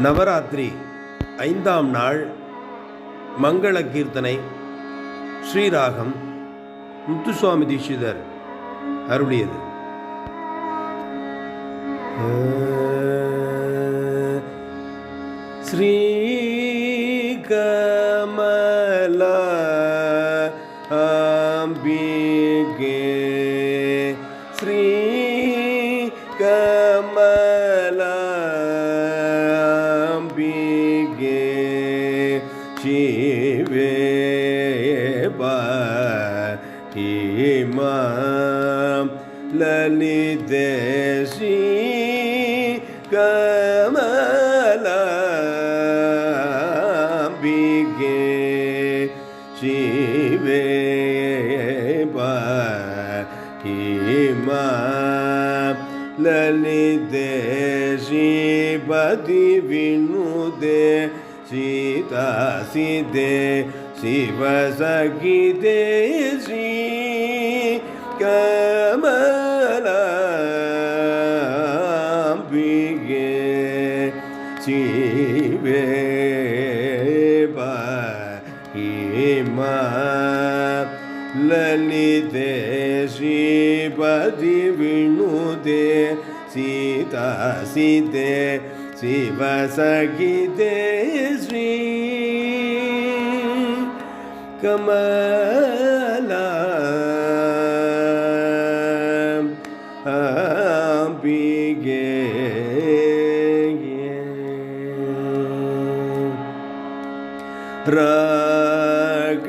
நவராத்திரி ஐந்தாம் நாள் மங்கள கீர்த்தனை ஸ்ரீராகம் முத்துசுவாமி தீட்சிதர் அருளியது. ஸ்ரீகமல அம்பிகே ஸ்ரீ கமல லலிதேசி கமலாம்பிகே சிவே பகிமா லலிதேசி பதி வினுதே சீதா சிதே சிவசகிதே சீ ஸ்ரீ கமலாம்பிகே சிவே பீமா லலிதே ஸ்ரீபதி வினுதே சீதா சிதே சிவ சகிதே ஸ்ரீ कमला राग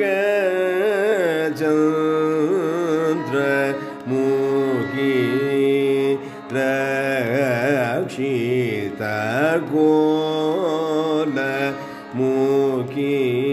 चंद्र मुखी रक्षिता गोल मुखी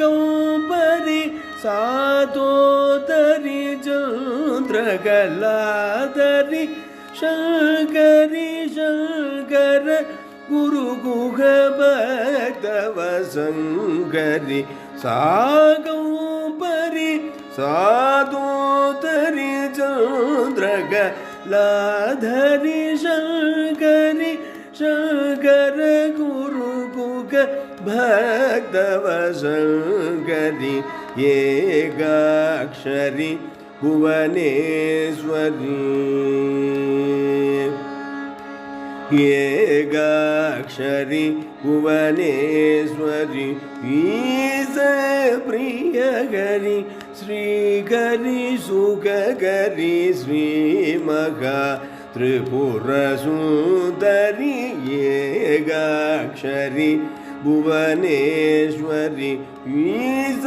गौबरी साधो दरी चंद्र गलादरी शंकरी शंकर, गुरु गुह भक्तव शंकरी सागौबरी साधो दरी चंद्र गलाधरी शंकरी शंकर भक्तवशङ्करि एकाक्षरि भुवनेश्वरी। एकाक्षरि भुवनेश्वरि ईश प्रियकरि श्रीकरि सुखकरि श्रीमगा त्रिपुरसुन्दरि। एकाक्षरि भुवनेश्वरि ईश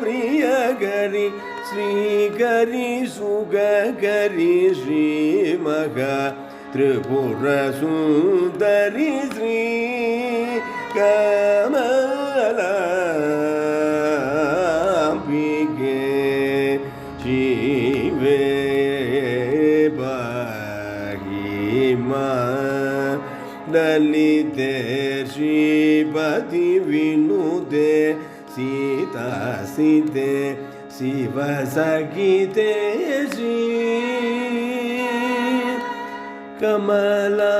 प्रियकरि श्रीकरि सुखकरि श्रीमगा त्रिपुरसुन्दरि श्री कमलाम्बिके शिवे महिमा ललिते सीता सीते शिव सखिते श्री कमला